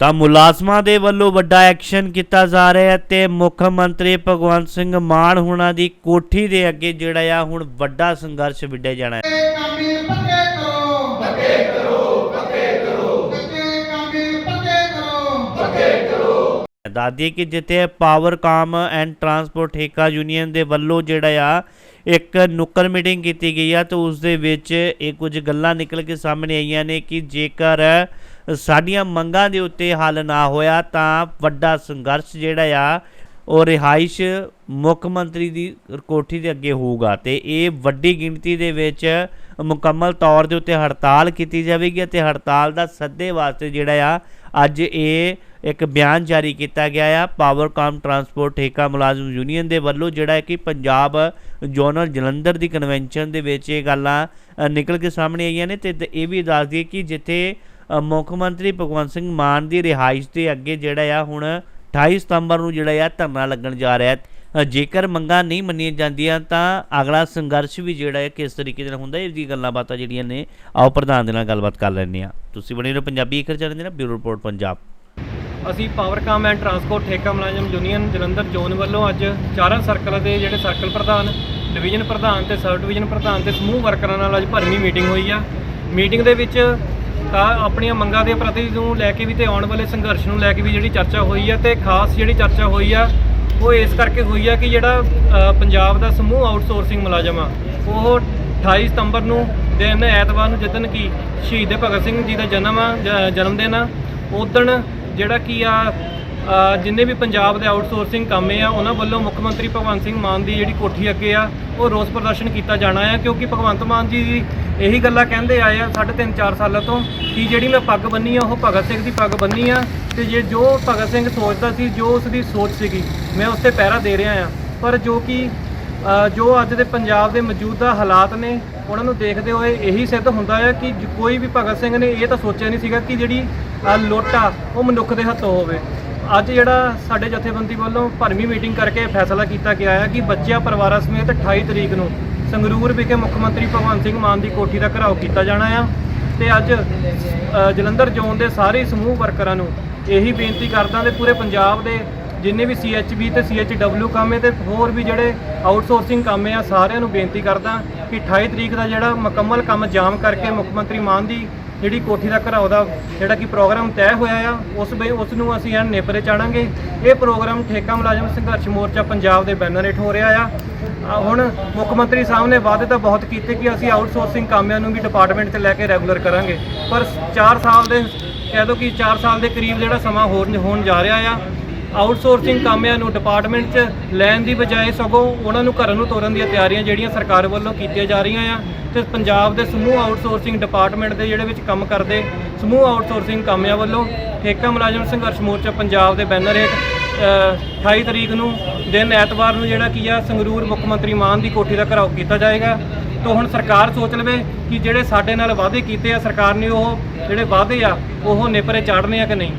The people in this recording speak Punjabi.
ਤਾਂ ਮੁਲਾਜ਼ਮਾਂ ਦੇ ਵੱਲੋਂ ਵੱਡਾ ਐਕਸ਼ਨ ਕੀਤਾ ਜਾ ਰਿਹਾ ਹੈ ਤੇ ਮੁੱਖ ਮੰਤਰੀ ਭਗਵੰਤ ਸਿੰਘ ਮਾਨ ਹੁਣਾਂ ਦੀ ਕੋਠੀ ਦੇ ਅੱਗੇ ਜਿਹੜਾ ਆ ਹੁਣ ਵੱਡਾ ਸੰਘਰਸ਼ ਵਿੱਢਿਆ ਜਾਣਾ ਹੈ। ਪੱਕੇ ਦੱਸਦੀਏ ਕਿ ਜਿੱਥੇ ਪਾਵਰਕਾਮ ਐਂਡ ਟਰਾਂਸਪੋਰਟ ਠੇਕਾ ਯੂਨੀਅਨ ਦੇ ਵੱਲੋਂ ਜਿਹੜਾ ਆ, ਇੱਕ ਨੁੱਕਰ ਮੀਟਿੰਗ ਕੀਤੀ ਗਈ ਆ ਤੇ ਉਸ ਦੇ ਵਿੱਚ ਇਹ ਕੁਝ ਗੱਲਾਂ ਨਿਕਲ ਕੇ ਸਾਹਮਣੇ ਆਈਆਂ ਨੇ ਕਿ ਜੇਕਰ ਸਾਡੀਆਂ ਮੰਗਾਂ ਦੇ ਉੱਤੇ ਹੱਲ ਨਾ ਹੋਇਆ ਤਾਂ ਵੱਡਾ ਸੰਘਰਸ਼ ਜਿਹੜਾ ਆ, ਉਹ ਰਿਹਾਇਸ਼ ਮੁੱਖ ਮੰਤਰੀ ਦੀ ਕੋਠੀ ਦੇ ਅੱਗੇ ਹੋਊਗਾ ਤੇ ਇਹ ਵੱਡੀ ਗਿਣਤੀ ਦੇ ਵਿੱਚ ਮੁਕੰਮਲ ਤੌਰ ਦੇ ਉੱਤੇ ਹੜਤਾਲ ਕੀਤੀ ਜਾਵੇਗੀ ਅਤੇ ਹੜਤਾਲ ਦਾ ਸੱਦੇ ਵਾਸਤੇ ਜਿਹੜਾ ਆ, ਅੱਜ ਇਹ ਇੱਕ ਬਿਆਨ ਜਾਰੀ ਕੀਤਾ ਗਿਆ ਆ। ਪਾਵਰਕਾਮ ਟਰਾਂਸਪੋਰਟ ਠੇਕਾ ਮੁਲਾਜ਼ਮ ਯੂਨੀਅਨ ਦੇ ਵੱਲੋਂ ਜਿਹੜਾ ਹੈ ਕਿ ਪੰਜਾਬ ਜੋਨਲ ਜਲੰਧਰ ਦੀ ਕਨਵੈਨਸ਼ਨ ਦੇ ਵਿੱਚ ਇਹ ਗੱਲਾਂ ਨਿਕਲ ਕੇ ਸਾਹਮਣੇ ਆਈਆਂ ਨੇ ਤੇ ਦ- ਇਹ ਵੀ ਦੱਸ ਦਈਏ ਕਿ ਜਿੱਥੇ ਮੁੱਖ ਮੰਤਰੀ ਭਗਵੰਤ ਸਿੰਘ ਮਾਨ ਦੀ ਰਿਹਾਇਸ਼ ਦੇ ਅੱਗੇ ਜਿਹੜਾ ਆ ਹੁਣ 28 ਸਤੰਬਰ ਨੂੰ ਜਿਹੜਾ ਆ ਧਰਨਾ ਲੱਗਣ ਜਾ ਰਿਹਾ ਹੈ। ਜੇਕਰ ਮੰਗਾਂ ਨਹੀਂ ਮੰਨੀਆਂ ਜਾਂਦੀਆਂ ਤਾਂ ਅਗਲਾ ਸੰਘਰਸ਼ ਵੀ ਜਿਹੜਾ ਹੈ ਕਿਸ ਤਰੀਕੇ ਨਾਲ ਹੁੰਦਾ ਇਹ ਦੀ ਗੱਲਾਂ ਬਾਤਾਂ ਜਿਹੜੀਆਂ ਨੇ, ਆਓ ਪ੍ਰਧਾਨ ਦੇ ਨਾਲ ਗੱਲਬਾਤ ਕਰ ਲੈਂਦੇ ਆ ਤੁਸੀਂ ਬਣੇ ਰਹੋ ਪੰਜਾਬੀ ਅਖਰ ਚੈਨਲ ਦੇ ਨਾਲ, ਬਿਊਰੋ ਰਿਪੋਰਟ ਪੰਜਾਬ। ਅਸੀਂ ਪਾਵਰਕਾਮ ਐਂਡ ਟਰਾਂਸਪੋਰਟ ਠੇਕਾ ਮੁਲਾਜ਼ਮ ਯੂਨੀਅਨ ਜਲੰਧਰ ਜ਼ੋਨ ਵੱਲੋਂ ਅੱਜ ਚਾਰਾਂ ਸਰਕਲ ਦੇ ਜਿਹੜੇ ਸਰਕਲ ਪ੍ਰਧਾਨ ਡਿਵੀਜ਼ਨ ਪ੍ਰਧਾਨ ਤੇ ਸਬ ਡਿਵੀਜ਼ਨ ਪ੍ਰਧਾਨ ਤੇ ਸਮੂਹ ਵਰਕਰਾਂ ਨਾਲ ਅੱਜ ਭਰਵੀਂ ਮੀਟਿੰਗ ਹੋਈ ਆ। ਮੀਟਿੰਗ ਦੇ ਵਿੱਚ ਤਾਂ ਆਪਣੀਆਂ ਮੰਗਾਂ ਦੇ ਪ੍ਰਤੀ ਨੂੰ ਲੈ ਕੇ ਵੀ ਤੇ ਆਉਣ ਵਾਲੇ ਸੰਘਰਸ਼ ਨੂੰ ਲੈ ਕੇ ਵੀ ਜਿਹੜੀ ਚਰਚਾ ਹੋਈ ਆ ਤੇ ਖਾਸ ਜਿਹੜੀ ਚਰਚਾ ਹੋਈ ਆ, ਉਹ ਇਸ ਕਰਕੇ ਹੋਈ ਆ ਕਿ ਜਿਹੜਾ ਪੰਜਾਬ ਦਾ ਸਮੂਹ ਆਊਟਸੋਰਸਿੰਗ ਮੁਲਾਜ਼ਮ ਆ, ਉਹ 28 ਸਤੰਬਰ ਨੂੰ ਦਿਨ ਐਤਵਾਰ ਨੂੰ ਜਿੱਦਣ ਕਿ ਸ਼ਹੀਦ ਭਗਤ ਸਿੰਘ ਜੀ ਦਾ ਜਨਮ ਆ ਜਨਮ ਦਿਨ ਆ ਉਦਣ ਜਿਹੜਾ ਕੀ ਆ ਜਿੰਨੇ ਵੀ ਪੰਜਾਬ ਦੇ ਆਊਟਸੋਰਸਿੰਗ ਕੰਮ ਆ, ਉਹਨਾਂ ਵੱਲੋਂ ਮੁੱਖ ਮੰਤਰੀ ਭਗਵੰਤ ਸਿੰਘ ਮਾਨ ਦੀ ਜਿਹੜੀ ਕੋਠੀ ਅੱਗੇ ਆ, ਉਹ ਰੋਸ ਪ੍ਰਦਰਸ਼ਨ ਕੀਤਾ ਜਾਣਾ ਆ, ਕਿਉਂਕਿ ਭਗਵੰਤ ਮਾਨ ਜੀ ਇਹੀ ਗੱਲਾਂ ਕਹਿੰਦੇ ਆਏ ਆ ਸਾਢੇ ਤਿੰਨ 4 ਸਾਲਾਂ ਤੋਂ ਕਿ ਜਿਹੜੀ ਮੈਂ ਪੱਗ ਬੰਨੀ ਆ, ਉਹ ਭਗਤ ਸਿੰਘ ਦੀ ਪੱਗ ਬੰਨੀ ਆ, ਤੇ ਜੇ ਜੋ ਭਗਤ ਸਿੰਘ ਸੋਚਦਾ ਸੀ, ਜੋ ਉਸ ਦੀ ਸੋਚ ਸੀਗੀ, ਮੈਂ ਉਸ ਤੇ ਪਹਿਰਾ ਦੇ ਰਿਹਾ ਆ। ਪਰ ਜੋ ਕਿ ਜੋ ਅੱਜ ਦੇ ਪੰਜਾਬ ਦੇ ਮੌਜੂਦਾ ਹਾਲਾਤ ਨੇ, ਉਹਨਾਂ ਨੂੰ ਦੇਖਦੇ ਹੋਏ ਇਹੀ ਸਿੱਧ ਹੁੰਦਾ ਹੈ ਕਿ ਕੋਈ ਵੀ ਭਗਤ ਸਿੰਘ ਨੇ ਇਹ ਤਾਂ ਸੋਚਿਆ ਨਹੀਂ ਸੀਗਾ ਕਿ ਜਿਹੜੀ ਲੁੱਟ ਆ ਉਹ ਮਨੁੱਖ ਦੇ ਹੱਥੋਂ ਹੋਵੇ। ਅੱਜ ਜਿਹੜਾ ਸਾਡੇ ਜਥੇਬੰਦੀ ਵੱਲੋਂ ਭਰਵੀਂ ਮੀਟਿੰਗ ਕਰਕੇ ਫੈਸਲਾ ਕੀਤਾ ਗਿਆ ਹੈ ਕਿ ਬੱਚਿਆਂ ਪਰਿਵਾਰਾਂ ਸਮੇਤ 28 ਤਰੀਕ ਨੂੰ ਸੰਗਰੂਰ ਵਿਖੇ ਮੁੱਖ ਮੰਤਰੀ ਭਗਵੰਤ ਸਿੰਘ ਮਾਨ ਦੀ ਕੋਠੀ ਦਾ ਘਰਾਓ ਕੀਤਾ ਜਾਣਾ ਆ। ਤੇ ਅੱਜ ਜਲੰਧਰ ਜ਼ੋਨ ਦੇ ਸਾਰੇ ਸਮੂਹ ਵਰਕਰਾਂ ਨੂੰ ਇਹੀ ਬੇਨਤੀ ਕਰਦਾ ਤੇ ਪੂਰੇ ਪੰਜਾਬ ਦੇ ਜਿੰਨੇ ਵੀ CHB ਤੇ CHW ਕੰਮ ਹੈ ਤੇ ਹੋਰ ਵੀ ਜਿਹੜੇ ਆਊਟਸੋਰਸਿੰਗ ਕੰਮ ਆ ਸਾਰਿਆਂ ਨੂੰ ਬੇਨਤੀ ਕਰਦਾ ਕਿ 28 ਤਰੀਕ ਦਾ ਜਿਹੜਾ ਮੁਕੰਮਲ ਕੰਮ ਜਾਮ ਕਰਕੇ ਮੁੱਖ ਮੰਤਰੀ ਮਾਨ ਦੀ ਜਿਹੜੀ ਕੋਠੀ ਦਾ ਘਰਾਓ ਦਾ ਜਿਹੜਾ ਕਿ ਪ੍ਰੋਗਰਾਮ ਤੈਅ ਹੋਇਆ ਆ, ਉਸ ਬਈ ਉਸ ਨੂੰ ਅਸੀਂ ਐਨ ਨੇਪਰੇ ਚਾੜਾਂਗੇ। ਇਹ ਪ੍ਰੋਗਰਾਮ ਠੇਕਾ ਮੁਲਾਜ਼ਮ ਸੰਘਰਸ਼ ਮੋਰਚਾ ਪੰਜਾਬ ਦੇ ਬੈਨਰ ਹੇਠ ਹੋ ਰਿਹਾ ਆ। ਹੁਣ ਮੁੱਖ ਮੰਤਰੀ ਸਾਹਿਬ ਨੇ ਵਾਅਦੇ ਤਾਂ ਬਹੁਤ ਕੀਤੇ ਕਿ ਅਸੀਂ ਆਊਟਸੋਰਸਿੰਗ ਕਾਮਿਆਂ ਨੂੰ ਵੀ ਡਿਪਾਰਟਮੈਂਟ 'ਤੇ ਲੈ ਕੇ ਰੈਗੂਲਰ ਕਰਾਂਗੇ। ਪਰ 4 ਸਾਲ ਦੇ ਕਹਿ ਦੋ ਕਿ 4 ਸਾਲ ਦੇ ਕਰੀਬ ਜਿਹੜਾ ਸਮਾਂ ਹੋਰ ਹੋਣ ਜਾ ਰਿਹਾ ਆ ਆਊਟਸੋਰਸਿੰਗ ਕਾਮਿਆਂ ਨੂੰ ਡਿਪਾਰਟਮੈਂਟ 'ਚ ਲੈਣ ਦੀ ਬਜਾਏ ਸਗੋਂ ਉਹਨਾਂ ਨੂੰ ਘਰਾਂ ਨੂੰ ਤੋਰਨ ਦੀਆਂ ਤਿਆਰੀਆਂ ਜਿਹੜੀਆਂ ਸਰਕਾਰ ਵੱਲੋਂ ਕੀਤੀਆਂ ਜਾ ਰਹੀਆਂ ਆ ਤੇ ਪੰਜਾਬ ਦੇ ਸਮੂਹ ਆਊਟਸੋਰਸਿੰਗ ਡਿਪਾਰਟਮੈਂਟ ਦੇ ਜਿਹੜੇ ਵਿੱਚ ਕੰਮ ਕਰਦੇ ਸਮੂਹ ਆਊਟਸੋਰਸਿੰਗ ਕਾਮਿਆਂ ਵੱਲੋਂ ਠੇਕਾ ਮੁਲਾਜ਼ਮ ਸੰਘਰਸ਼ ਮੋਰਚਾ ਪੰਜਾਬ ਦੇ ਬੈਨਰ ਹੇਠ ਅ, 28 ਤਰੀਕ ਨੂੰ ਦਿਨ ਐਤਵਾਰ ਨੂੰ ਜਿਹੜਾ ਕੀ ਆ ਸੰਗਰੂਰ ਮੁੱਖ ਮੰਤਰੀ ਮਾਨ ਦੀ ਕੋਠੀ ਦਾ ਘਰਾਓ ਕੀਤਾ ਜਾਏਗਾ। ਤਾਂ ਹੁਣ ਸਰਕਾਰ ਸੋਚ ਲਵੇ ਕਿ ਜਿਹੜੇ ਸਾਡੇ ਨਾਲ ਵਾਅਦੇ ਕੀਤੇ ਆ ਸਰਕਾਰ ਨੇ ਉਹ ਜਿਹੜੇ ਵਾਅਦੇ ਆ ਉਹ ਨੇਪਰੇ ਚਾੜਨੇ ਆ ਕਿ ਨਹੀਂ?